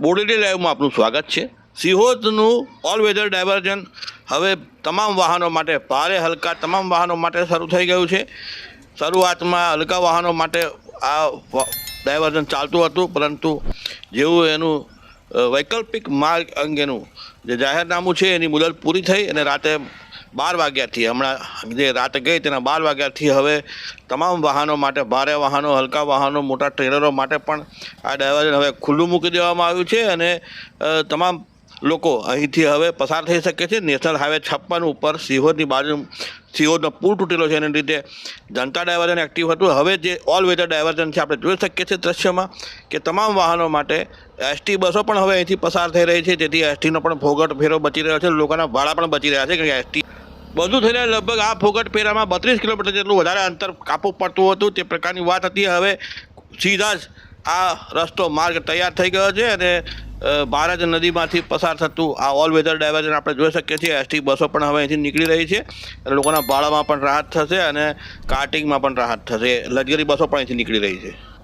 બોડેલી લાઈવમાં આપનું સ્વાગત છે. સિહોરનું ઓલ વેધર ડાયવર્ઝન હવે તમામ વાહનો માટે ભારે હલકા, તમામ વાહનો માટે શરૂ થઈ ગયું છે. શરૂઆતમાં હલકા વાહનો માટે આ ડાયવર્ઝન ચાલતું હતું, પરંતુ જેવું એનું વૈકલ્પિક માર્ગ અંગેનું જે જાહેરનામું છે, એની મુદત પૂરી થઈ અને રાતે બાર વાગ્યાથી, હમણાં જે રાત ગઈ તેના બાર વાગ્યાથી હવે તમામ વાહનો માટે, ભારે વાહનો, હલકા વાહનો, મોટા ટ્રેલરો માટે પણ આ ડાયવર્ઝન હવે ખુલ્લું મૂકી દેવામાં આવ્યું છે અને તમામ લોકો અહીંથી હવે પસાર થઈ શકે છે. નેશનલ હાઈવે છપ્પન ઉપર સિહોરની બાજુ સિહોરનો પુલ તૂટેલો છે. એને લીધે જનતા ડાયવર્ઝન એક્ટિવ હતું. હવે જે ઓલ વેધર ડાયવર્ઝન છે, આપણે જોઈ શકીએ છીએ દ્રશ્યમાં કે તમામ વાહનો માટે એસટી બસો પણ હવે અહીંથી પસાર થઈ રહી છે. જેથી એસટીનો પણ ફોગટ ફેરો બચી રહ્યો છે. લોકોના ભાડા પણ બચી રહ્યા છે. કે એસટી બધું થઈને લગભગ આ ફોગટ ફેરામાં બત્રીસ કિલોમીટર જેટલું વધારે અંતર કાપવું પડતું હતું. તે પ્રકારની વાત હતી. હવે સીધા જ આ રસ્તો માર્ગ તૈયાર થઈ ગયો છે અને ભારત નદીમાંથી પસાર થતું આ ઓલ વેધર ડાયવર્ઝન આપણે જોઈ શકીએ છીએ. એસટી બસો પણ હવે અહીંથી નીકળી રહી છે. અને લોકોના ભાડામાં પણ રાહત થશે અને કાર્ટિંગમાં પણ રાહત થશે. લક્ઝરી બસો પણ અહીંથી નીકળી રહી છે.